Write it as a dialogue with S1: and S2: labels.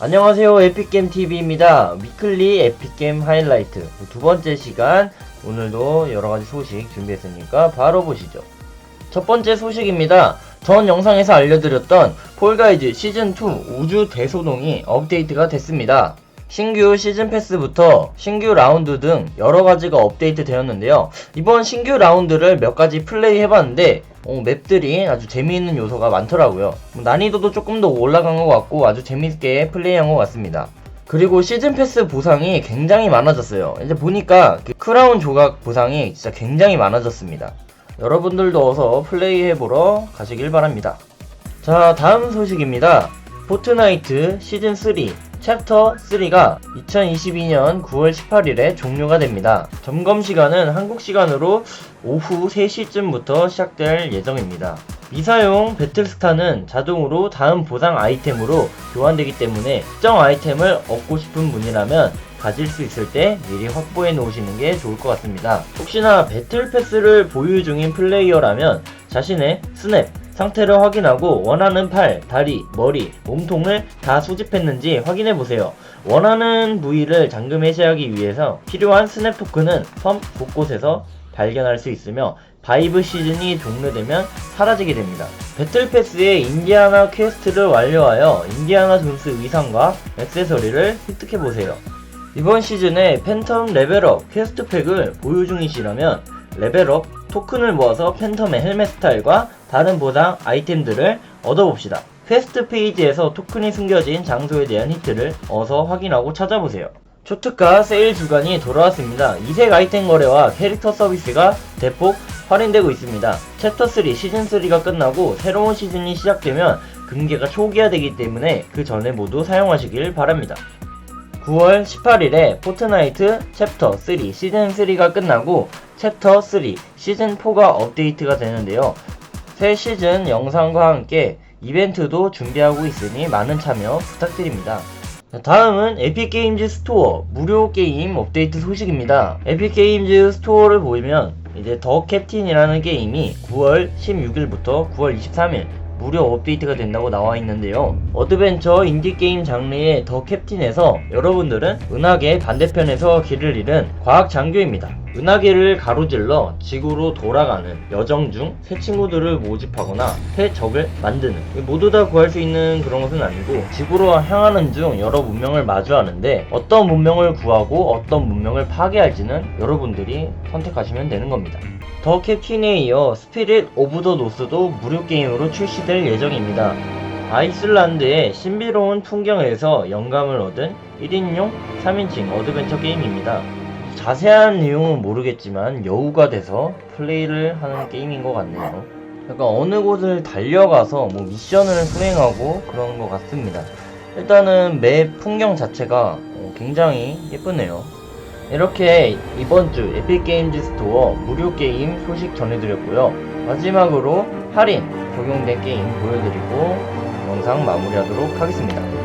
S1: 안녕하세요 에픽겜TV입니다. 위클리 에픽겜 하이라이트. 두 번째 시간. 오늘도 여러가지 소식 준비했으니까 바로 보시죠. 첫 번째 소식입니다. 전 영상에서 알려드렸던 폴가이즈 시즌2 우주 대소동이 업데이트가 됐습니다. 신규 시즌 패스부터 신규 라운드 등 여러 가지가 업데이트 되었는데요. 이번 신규 라운드를 몇 가지 플레이 해봤는데 어, 맵들이 아주 재미있는 요소가 많더라고요. 뭐 난이도도 조금 더 올라간 것 같고 아주 재밌게 플레이한 것 같습니다. 그리고 시즌 패스 보상이 굉장히 많아졌어요. 이제 보니까 그 크라운 조각 보상이 진짜 굉장히 많아졌습니다. 여러분들도 어서 플레이해보러 가시길 바랍니다. 자, 다음 소식입니다. 포트나이트 시즌 3 챕터 3가 2022년 9월 18일에 종료가 됩니다. 점검 시간은 한국 시간으로 오후 3시쯤부터 시작될 예정입니다. 미사용 배틀스타는 자동으로 다음 보상 아이템으로 교환되기 때문에 특정 아이템을 얻고 싶은 분이라면 가질 수 있을 때 미리 확보해 놓으시는 게 좋을 것 같습니다. 혹시나 배틀 패스를 보유 중인 플레이어라면 자신의 스냅, 상태를 확인하고 원하는 팔, 다리, 머리, 몸통을 다 수집했는지 확인해 보세요. 원하는 부위를 잠금 해제하기 위해서 필요한 스냅 토큰은 섬 곳곳에서 발견할 수 있으며 바이브 시즌이 종료되면 사라지게 됩니다. 배틀 패스의 인디아나 퀘스트를 완료하여 인디아나 존스 의상과 액세서리를 획득해 보세요. 이번 시즌에 팬텀 레벨업 퀘스트 팩을 보유 중이시라면 레벨업 토큰을 모아서 팬텀의 헬멧 스타일과 다른 보상 아이템들을 얻어봅시다. 퀘스트 페이지에서 토큰이 숨겨진 장소에 대한 힌트를 어서 확인하고 찾아보세요. 초특가 세일 주간이 돌아왔습니다. 이색 아이템 거래와 캐릭터 서비스가 대폭 할인되고 있습니다. 챕터 3 시즌 3가 끝나고 새로운 시즌이 시작되면 금계가 초기화되기 때문에 그 전에 모두 사용하시길 바랍니다. 9월 18일에 포트나이트 챕터 3 시즌 3가 끝나고 챕터 3 시즌 4가 업데이트가 되는데요. 새 시즌 영상과 함께 이벤트도 준비하고 있으니 많은 참여 부탁드립니다. 자, 다음은 에픽게임즈 스토어 무료 게임 업데이트 소식입니다. 에픽게임즈 스토어를 보면 이제 더 캡틴이라는 게임이 9월 16일부터 9월 23일 무료 업데이트가 된다고 나와 있는데요. 어드벤처 인디게임 장르의 더 캡틴에서 여러분들은 은하계 반대편에서 길을 잃은 과학 장교입니다. 은하계를 가로질러 지구로 돌아가는 여정 중 새 친구들을 모집하거나 새 적을 만드는 모두 다 구할 수 있는 그런 것은 아니고 지구로 향하는 중 여러 문명을 마주하는데 어떤 문명을 구하고 어떤 문명을 파괴할지는 여러분들이 선택하시면 되는 겁니다. 더 캡틴에 이어 스피릿 오브 더 노스도 무료 게임으로 출시될 예정입니다. 아이슬란드의 신비로운 풍경에서 영감을 얻은 1인용 3인칭 어드벤처 게임입니다. 자세한 내용은 모르겠지만 여우가 돼서 플레이를 하는 게임인 것 같네요. 약간 어느 곳을 달려가서 뭐 미션을 수행하고 그런 것 같습니다. 일단은 맵 풍경 자체가 어, 굉장히 예쁘네요. 이렇게 이번 주 에픽게임즈 스토어 무료 게임 소식 전해드렸고요. 마지막으로 할인 적용된 게임 보여드리고 영상 마무리하도록 하겠습니다.